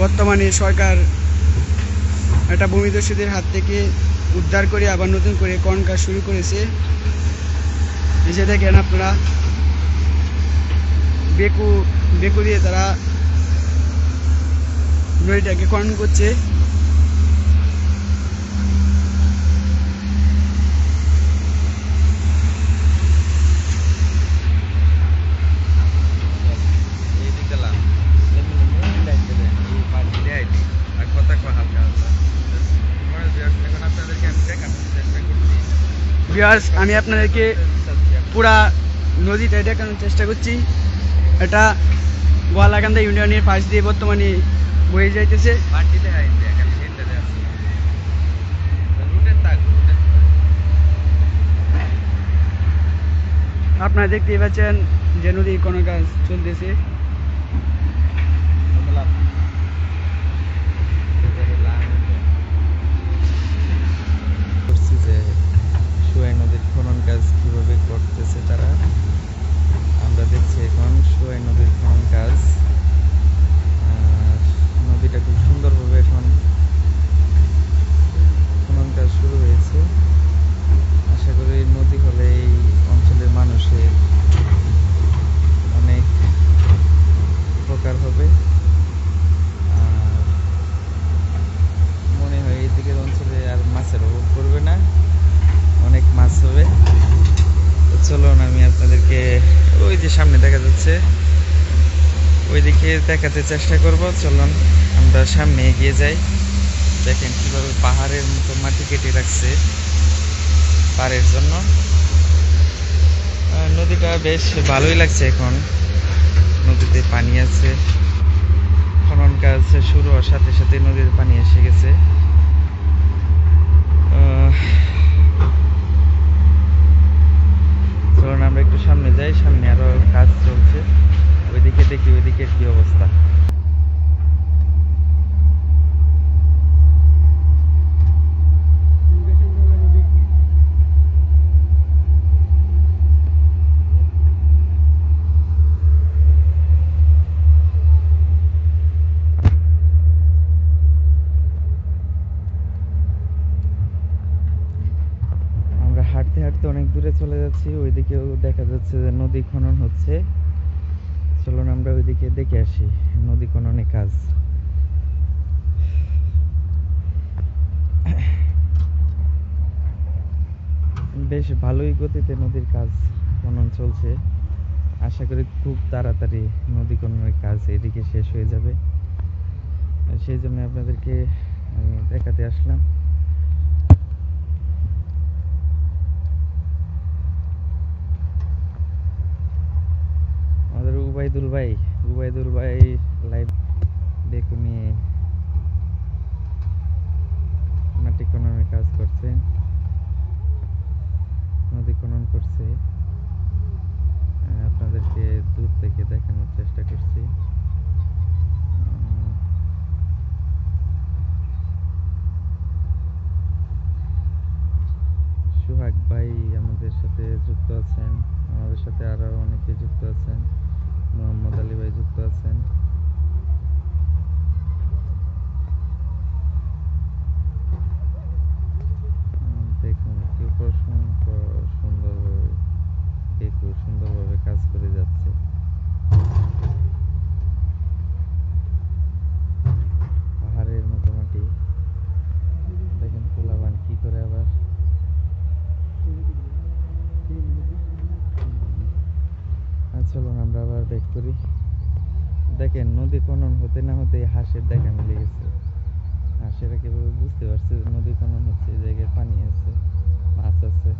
বর্তমানে সরকার একটা ভূমিদস্যুদের হাত থেকে উদ্ধার করে আবার নতুন করে কন কাজ শুরু করেছে। এসে দেখেন আপনারা, বেকু বেকু দিয়ে তারা নদীটাকে খনন করছে এই দিকে লাম এমনি এমনি লাইতে দেন এই পানি দিয়ে আইলি আর কথা কয় হালকা হালকা তোমার বিয়ার এখন আপনাদেরকে আমি দেখানোর চেষ্টা করছি ভিউয়ার্স, আমি আপনাদেরকে পুরা নদীটা দেখানোর চেষ্টা করছি। এটা গোয়ালাকান্দা ইউনিয়নের পাশ দিয়ে বর্তমানে বয়ে যাইতেছে। আপনারা দেখতেই পাচ্ছেন যে নদীর কোনো কাজ চলতেছে করছি যে সুয়াই নদীর খনন কাজ কীভাবে করতেছে তারা আমরা দেখছি এখন সুয়াই নদীর খনন কাজ আর নদীটা খুব সুন্দরভাবে এখন খনন কাজ শুরু হয়েছে আশা করি নদী হলে এই অঞ্চলের মানুষের অনেক উপকার হবে আর মনে হয় এই দিকের অঞ্চলে আর মাছের অভাব পড়বে না অনেক মাছ হবে তো চলুন আমি আপনাদেরকে ওই যে সামনে দেখা যাচ্ছে। ওইদিকে দেখাতে চেষ্টা করব, চলুন আমরা সামনে এগিয়ে যাই। দেখেন কীভাবে পাহাড়ের মতো মাটি কেটে রাখছে পাড়ের জন্য। নদীটা বেশ ভালোই লাগছে এখন। নদীতে পানি আছে। খনন কাজ শুরু হওয়ার সাথে সাথে নদীর পানি এসে গেছে আহ, চলুন আমরা একটু সামনে যাই সামনে আরও কাজ চলছে ওইদিকে দেখি ওইদিকে কি অবস্থা। হাঁটতে হাঁটতে অনেক দূরে চলে যাচ্ছি, ওইদিকেও দেখা যাচ্ছে যে নদী খনন হচ্ছে। চলুন আমরা ওইদিকে দেখে আসি, নদী খননের কাজ। বেশ ভালোই গতিতে নদীর কাজ খনন চলছে। আশা করি খুব তাড়াতাড়ি নদী খননের কাজ এদিকে শেষ হয়ে যাবে। সেই জন্য আপনাদেরকে দেখাতে আসলাম আমাদের উবাইদুল ভাই উবাইদুল ভাই লাইভ নিয়ে মাটি খননের কাজ করছে, নদী খনন করছে। আপনাদেরকে দূর থেকে দেখানোর চেষ্টা করছি। সুহাগ ভাই আমাদের সাথে যুক্ত আছেন, আমাদের সাথে আরও অনেকে যুক্ত আছেন। ব্যাক করি। দেখেন, নদী খনন হতে না হতে হাঁসের দেখা মিলে গেছে। হাঁসেরা কীভাবে বুঝতে পারছে নদী খনন হচ্ছে, এই জায়গায় পানি আছে, মাছ আছে।